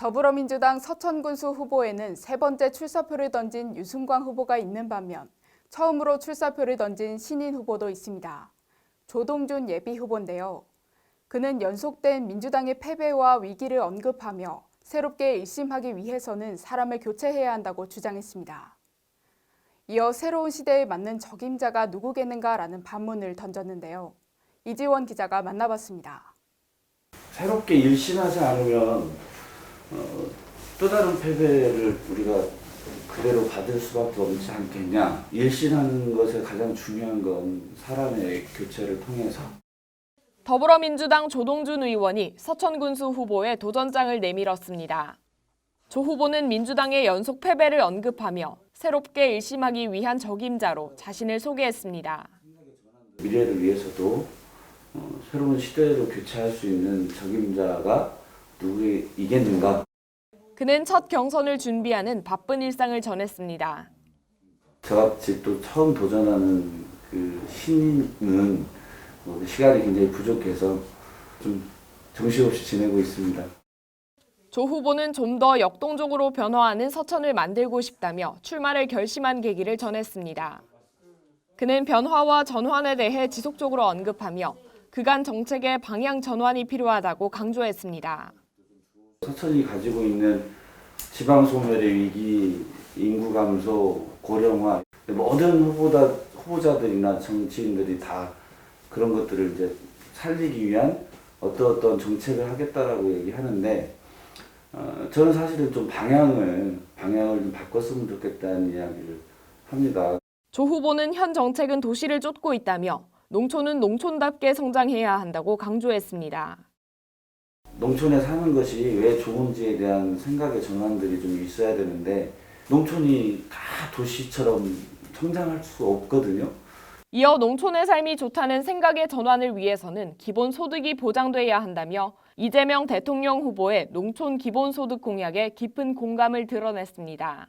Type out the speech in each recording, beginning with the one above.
더불어민주당 서천군수 후보에는 세 번째 출사표를 던진 유승광 후보가 있는 반면 처음으로 출사표를 던진 신인 후보도 있습니다. 조동준 예비 후보인데요. 그는 연속된 민주당의 패배와 위기를 언급하며 새롭게 일심하기 위해서는 사람을 교체해야 한다고 주장했습니다. 이어 새로운 시대에 맞는 적임자가 누구겠는가라는 반문을 던졌는데요. 이지원 기자가 만나봤습니다. 새롭게 일신하지 않으면 어, 또 다른 패배를 우리가 그대로 받을 수밖에 없지 않겠냐. 일신하는 것에 가장 중요한 건 사람의 교체를 통해서 더불어민주당 조동준 의원이 서천군수 후보의 도전장을 내밀었습니다. 조 후보는 민주당의 연속 패배를 언급하며 새롭게 일심하기 위한 적임자로 자신을 소개했습니다. 미래를 위해서도 어, 새로운 시대로 교체할 수 있는 적임자가 누구 이겠는가. 그는 첫 경선을 준비하는 바쁜 일상을 전했습니다. 저같이 또 처음 도전하는 그 신인은 뭐 시간이 굉장히 부족해서 좀 정신없이 지내고 있습니다. 조 후보는 좀 더 역동적으로 변화하는 서천을 만들고 싶다며 출마를 결심한 계기를 전했습니다. 그는 변화와 전환에 대해 지속적으로 언급하며 그간 정책의 방향 전환이 필요하다고 강조했습니다. 서천이 가지고 있는 지방 소멸의 위기, 인구 감소, 고령화 모든 후보다 후보자들이나 정치인들이 다 그런 것들을 이제 살리기 위한 어떤 어떤 정책을 하겠다라고 얘기하는데 어, 저는 사실은 좀 방향을 방향을 좀 바꿨으면 좋겠다는 이야기를 합니다. 조 후보는 현 정책은 도시를 쫓고 있다며 농촌은 농촌답게 성장해야 한다고 강조했습니다. 농촌에 사는 것이 왜 좋은지에 대한 생각의 전환들이 좀 있어야 되는데 농촌이 다 도시처럼 성장할 수 없거든요. 이어 농촌의 삶이 좋다는 생각의 전환을 위해서는 기본 소득이 보장돼야 한다며 이재명 대통령 후보의 농촌 기본소득 공약에 깊은 공감을 드러냈습니다.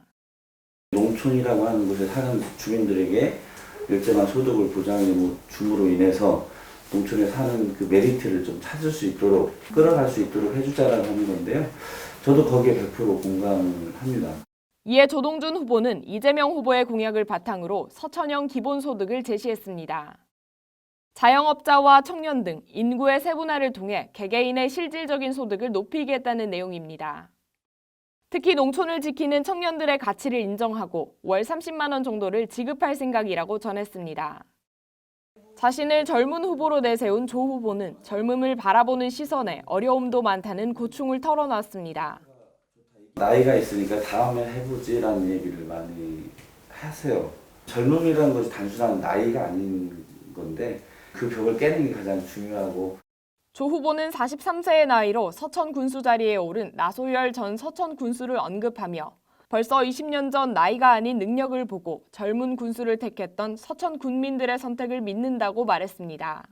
농촌이라고 하는 곳에 사는 주민들에게 일정한 소득을 보장해 줌으로 인해서 농촌에 사는 그 메리트를 좀 찾을 수 있도록 끌어갈 수 있도록 해주자라는 하는 건데요. 저도 거기에 100% 공감을 합니다. 이에 조동준 후보는 이재명 후보의 공약을 바탕으로 서천형 기본소득을 제시했습니다. 자영업자와 청년 등 인구의 세분화를 통해 개개인의 실질적인 소득을 높이겠다는 내용입니다. 특히 농촌을 지키는 청년들의 가치를 인정하고 월 30만 원 정도를 지급할 생각이라고 전했습니다. 자신을 젊은 후보로 내세운 조 후보는 젊음을 바라보는 시선에 어려움도 많다는 고충을 털어놨습니다. 나이가 있으니까 다음에 해보지라는 얘기를 많이 하세요. 젊음이라는 것이 단순한 나이가 아닌 건데 그 벽을 깨는 게 가장 중요하고 조 후보는 43세의 나이로 서천 군수 자리에 오른 나소열 전 서천 군수를 언급하며 벌써 20년 전 나이가 아닌 능력을 보고 젊은 군수를 택했던 서천 군민들의 선택을 믿는다고 말했습니다.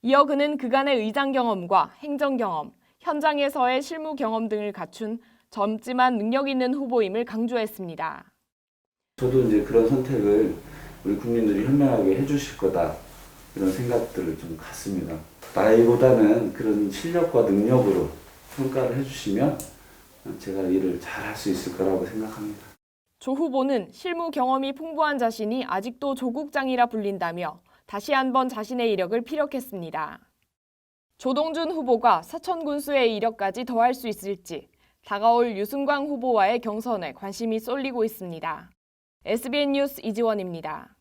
이어 그는 그간의 의장 경험과 행정 경험, 현장에서의 실무 경험 등을 갖춘 젊지만 능력 있는 후보임을 강조했습니다. 저도 이제 그런 선택을 우리 국민들이 현명하게 해주실 거다 이런 생각들을 좀 갖습니다. 나이보다는 그런 실력과 능력으로 평가를 해주시면 제가 일을 잘 할 수 있을 거라고 생각합니다. 조 후보는 실무 경험이 풍부한 자신이 아직도 조국장이라 불린다며 다시 한번 자신의 이력을 피력했습니다. 조동준 후보가 서천 군수의 이력까지 더할 수 있을지 다가올 유승광 후보와의 경선에 관심이 쏠리고 있습니다. SBN 뉴스 이지원입니다.